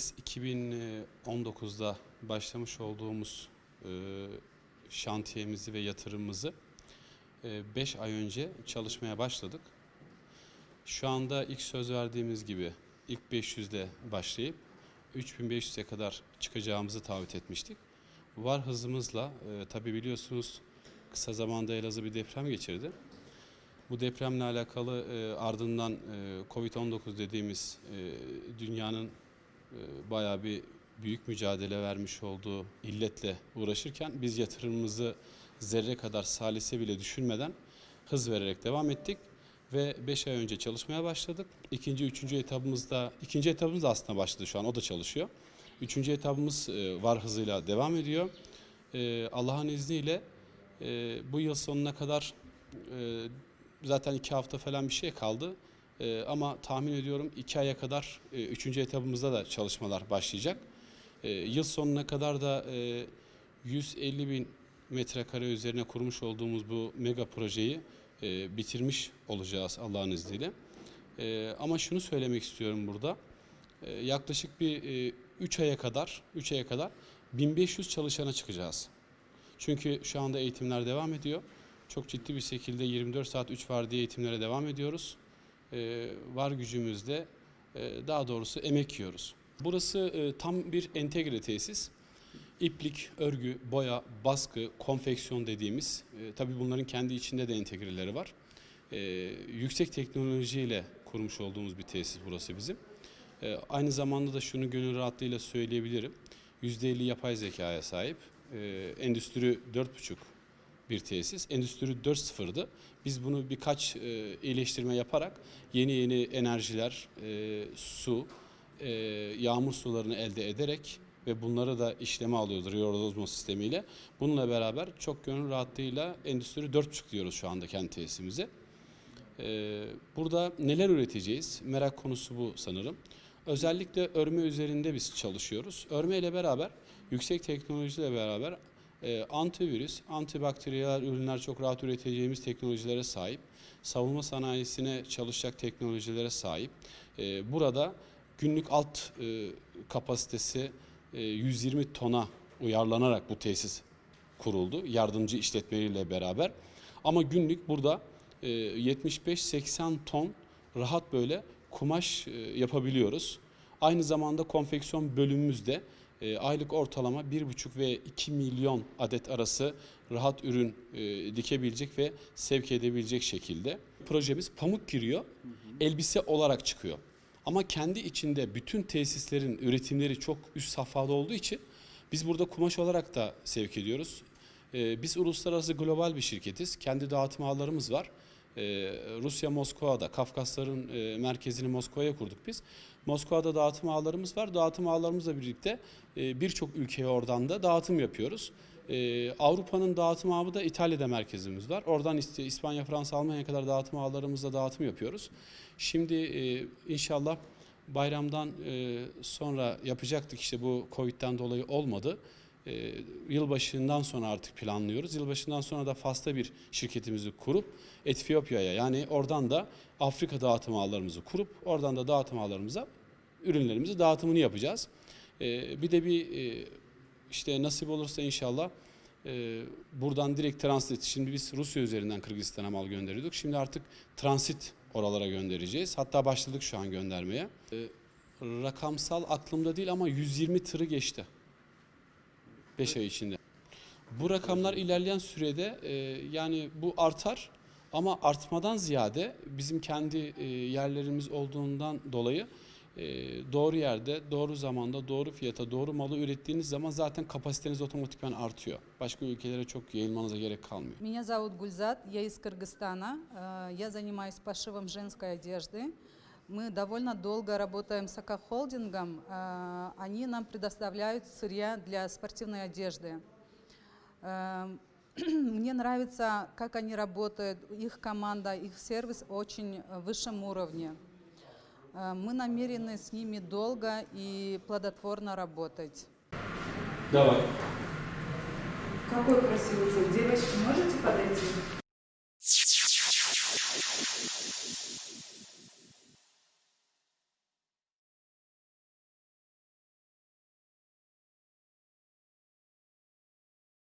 Mayıs 2019'da başlamış olduğumuz e, şantiyemizi ve yatırımımızı 5 ay önce çalışmaya başladık. Şu anda ilk söz verdiğimiz gibi ilk 500'de başlayıp 3500'e kadar çıkacağımızı taahhüt etmiştik. Var hızımızla e, tabi biliyorsunuz kısa zamanda Elazığ bir deprem geçirdi. Bu depremle alakalı e, ardından e, Covid-19 dediğimiz e, dünyanın e, bayağı bir büyük mücadele vermiş olduğu illetle uğraşırken biz yatırımımızı zerre kadar salise bile düşünmeden hız vererek devam ettik ve 5 ay önce çalışmaya başladık. İkinci, üçüncü etabımızda, ikinci etabımız da aslında başladı şu an, o da çalışıyor. Üçüncü etabımız e, var hızıyla devam ediyor. E, Allah'ın izniyle e, bu yıl sonuna kadar e, zaten iki hafta falan bir şey kaldı. E, ama tahmin ediyorum iki aya kadar e, üçüncü etabımızda da çalışmalar başlayacak. E, yıl sonuna kadar da e, 150 bin metrekare üzerine kurmuş olduğumuz bu mega projeyi e, bitirmiş olacağız Allah'ın izniyle. E, ama şunu söylemek istiyorum burada. E, yaklaşık bir 3 aya kadar 3 aya kadar 1500 çalışana çıkacağız. Çünkü şu anda eğitimler devam ediyor. Çok ciddi bir şekilde 24 saat 3 var diye eğitimlere devam ediyoruz. E, var gücümüzle e, daha doğrusu emek yiyoruz. Burası e, tam bir entegre tesis. İplik, örgü, boya, baskı, konfeksiyon dediğimiz, tabii bunların kendi içinde de entegreleri var. Yüksek teknolojiyle kurmuş olduğumuz bir tesis burası bizim. Aynı zamanda da şunu gönül rahatlığıyla söyleyebilirim. %50 yapay zekaya sahip. Endüstri 4.5 bir tesis. Endüstri 4.0'dı. Biz bunu birkaç e, iyileştirme yaparak yeni yeni enerjiler, e, su, e, yağmur sularını elde ederek ve bunları da işleme alıyoruz Riorozmo sistemiyle. Bununla beraber çok gönül rahatlığıyla Endüstri 4.5 diyoruz şu anda kendi tesisimize. Ee, burada neler üreteceğiz? Merak konusu bu sanırım. Özellikle örme üzerinde biz çalışıyoruz. Örme ile beraber, yüksek teknolojiyle beraber e, antivirüs, antibakteriyel ürünler çok rahat üreteceğimiz teknolojilere sahip. Savunma sanayisine çalışacak teknolojilere sahip. E, burada günlük alt e, kapasitesi e, 120 tona uyarlanarak bu tesis kuruldu. Yardımcı işletmeleriyle beraber. Ama günlük burada e, 75-80 ton rahat böyle kumaş e, yapabiliyoruz. Aynı zamanda konfeksiyon bölümümüzde e, aylık ortalama 1,5 ve 2 milyon adet arası rahat ürün e, dikebilecek ve sevk edebilecek şekilde. Projemiz pamuk giriyor, elbise olarak çıkıyor. Ama kendi içinde bütün tesislerin üretimleri çok üst safhada olduğu için biz burada kumaş olarak da sevk ediyoruz. Ee, biz uluslararası global bir şirketiz. Kendi dağıtım ağlarımız var. Ee, Rusya Moskova'da, Kafkasların e, merkezini Moskova'ya kurduk biz. Moskova'da dağıtım ağlarımız var. Dağıtım ağlarımızla birlikte e, birçok ülkeye oradan da dağıtım yapıyoruz. Ee, Avrupa'nın dağıtım ağı da İtalya'da merkezimiz var. Oradan İspanya, Fransa, Almanya'ya kadar dağıtım ağlarımızla dağıtım yapıyoruz. Şimdi e, inşallah bayramdan e, sonra yapacaktık işte bu Covid'den dolayı olmadı. E, yılbaşından sonra artık planlıyoruz. Yılbaşından sonra da Fas'ta bir şirketimizi kurup Etiyopya'ya yani oradan da Afrika dağıtım ağlarımızı kurup oradan da dağıtım ağlarımıza ürünlerimizi dağıtımını yapacağız. E, bir de bir e, işte nasip olursa inşallah e, buradan direkt transit. Şimdi biz Rusya üzerinden Kırgızistan'a mal gönderiyorduk. Şimdi artık transit oralara göndereceğiz. Hatta başladık şu an göndermeye. E, rakamsal aklımda değil ama 120 tırı geçti. 5 ay içinde. Bu rakamlar ilerleyen sürede e, yani bu artar ama artmadan ziyade bizim kendi e, yerlerimiz olduğundan dolayı e, doğru yerde, doğru zamanda, doğru fiyata, doğru malı ürettiğiniz zaman zaten kapasiteniz otomatikman artıyor. Başka ülkelere çok yayılmanıza gerek kalmıyor. Меня зовут Гульзат, я из Кыргызстана. Э, Я занимаюсь пошивом женской одежды. Мы довольно долго работаем с Акохолдингом. Э, Они нам предоставляют сырья для спортивной одежды. Э, Мне нравится, как они работают, их команда, их сервис очень э, высшем уровне. Э, Мы намерены с ними долго и плодотворно работать. Давай. Какой красивый цвет. Девочки, можете подойти?